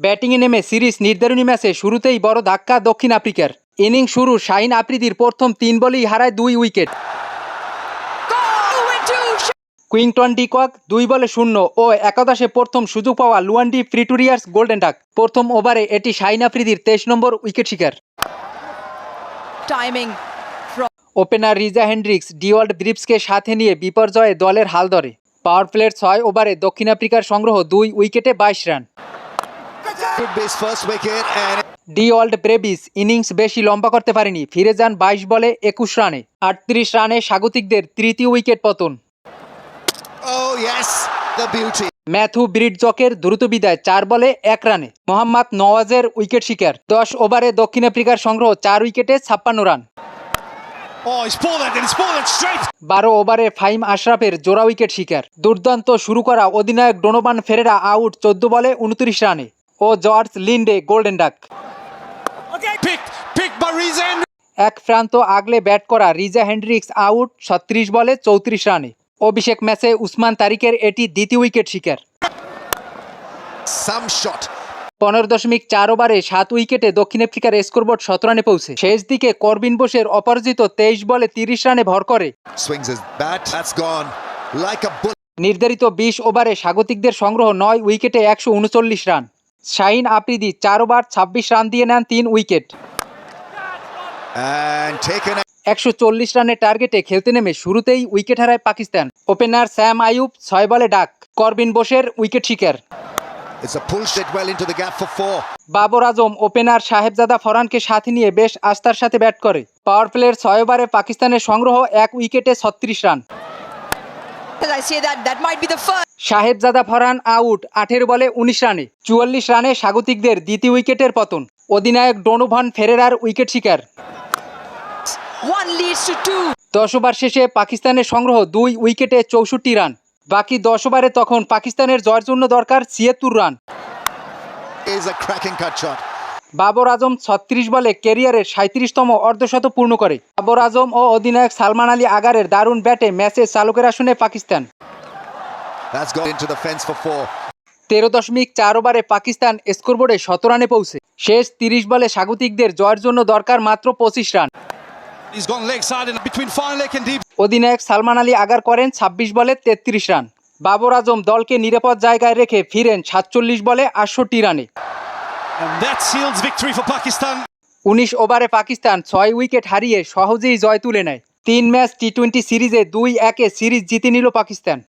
ব্যাটিংয়ে নেমে সিরিজ নির্ধারণী ম্যাচে শুরুতেই বড় ধাক্কা দক্ষিণ আফ্রিকার। ইনিংস শুরু শাহিন আফ্রিদির প্রথম তিন বলেই হারায় দুই উইকেট। কুইংটন ডিকক দুই বলে শূন্য ও একাদশে প্রথম সুযোগ পাওয়া লুয়ান্ডি প্রিটুরিয়ার্স গোল্ডেন ডাক। প্রথম ওভারে এটি শাহিন আফ্রিদির তেইশ নম্বর উইকেট শিকার। From opener Reeza Hendricks Dewald ব্রিপসকে সাথে নিয়ে বিপর্যয়ে দলের হাল ধরে। পাওয়ার প্লের ছয় ওভারে দক্ষিণ আফ্রিকার সংগ্রহ দুই উইকেটে বাইশ run. And Dewald Brevis innings বেশি লম্বা করতে পারেনি। ফিরে যান বাইশ বলে একুশ রানে। আটত্রিশ রানে স্বাগতিকদের তৃতীয় উইকেট পতন। Oh. ম্যাথু ব্রিডজকের দ্রুত বিদায় চার বলে এক রানে। মোহাম্মদ নওয়াজের উইকেট শিকার। দশ ওভারে দক্ষিণ আফ্রিকার সংগ্রহ চার উইকেটে ছাপ্পান্ন রান। Oh. বারো ওভারে ফাইম আশরাফের জোড়া উইকেট শিকার। দুর্দান্ত শুরু করা অধিনায়ক ডোনোবান ফেরেরা আউট চোদ্দ বলে উনত্রিশ রানে। ও জর্জ লিন্ডে গোল্ডেন ডাক. এক প্রান্ত আগলে ব্যাট করা রিজা হেন্ড্রিক্স আউট ছত্রিশ বলে চৌত্রিশ রানে। অভিষেক ম্যাচে উসমান তারিকের এটি দ্বিতীয় উইকেট শিকার। পনেরো দশমিক চার ওভারে সাত উইকেটে দক্ষিণ আফ্রিকার স্কোরবোর্ড সত রানে পৌঁছে। শেষ দিকে করবিন বোসের অপরাজিত তেইশ বলে তিরিশ রানে ভর করে. নির্ধারিত বিশ ওভারে স্বাগতিকদের সংগ্রহ নয় উইকেটে একশো উনচল্লিশ রান। শাহিন আফ্রিদি চার ওভার ছাব্বিশ রান দিয়ে নেন তিন উইকেট. একশো চল্লিশ রানের টার্গেটে খেলতে নেমে শুরুতেই উইকেট হারায় পাকিস্তান ওপেনার স্যাম আইয়ুব ছয় বলে ডাক করবিন বোসের উইকেট শিকার. বাবর আজম ওপেনার সাহেবজাদা ফরানকে সাথে নিয়ে বেশ আস্থার সাথে ব্যাট করে পাওয়ার প্লের ছয় ওভারে পাকিস্তানের সংগ্রহ এক উইকেটে ছত্রিশ রান সাহেবজাদা ফরহান আউট আঠের বলে উনিশ রানে চুয়াল্লিশ রানে স্বাগতিকদের দ্বিতীয় উইকেটের পতন অধিনায়ক ডোনোভান ফেরেরার উইকেট শিকার। One leads to two. দশ ওভার শেষে পাকিস্তানের সংগ্রহ দুই উইকেটে চৌষট্টি রান বাকি দশ ওভারে তখন পাকিস্তানের জয়ের জন্য দরকার ছিয়াত্তর রান। বাবর আজম ছত্রিশ বলে ক্যারিয়ারের সাঁত্রিশতম অর্ধশত পূর্ণ করে। বাবর আজম ও অধিনায়ক সালমান আলী আগারের দারুণ ব্যাটে ম্যাচে চালকের আসনে পাকিস্তান. তেরো দশমিক চার ওভারে পাকিস্তান স্কোরবোর্ডে শত রানে পৌঁছে। শেষ তিরিশ বলে স্বাগতিকদের জয়ের জন্য দরকার মাত্র পঁচিশ রান. অধিনায়ক সালমান আলী আগার করেন ছাব্বিশ বলে তেত্রিশ রান। বাবর আজম দলকে নিরাপদ জায়গায় রেখে ফিরেন সাতচল্লিশ বলে আটষট্টি রানে। উনিশ ওভারে পাকিস্তান ছয় উইকেট হারিয়ে সহজেই জয় তুলে নেয়। তিন ম্যাচ টি টোয়েন্টি সিরিজে দুই একে সিরিজ জিতে নিল পাকিস্তান।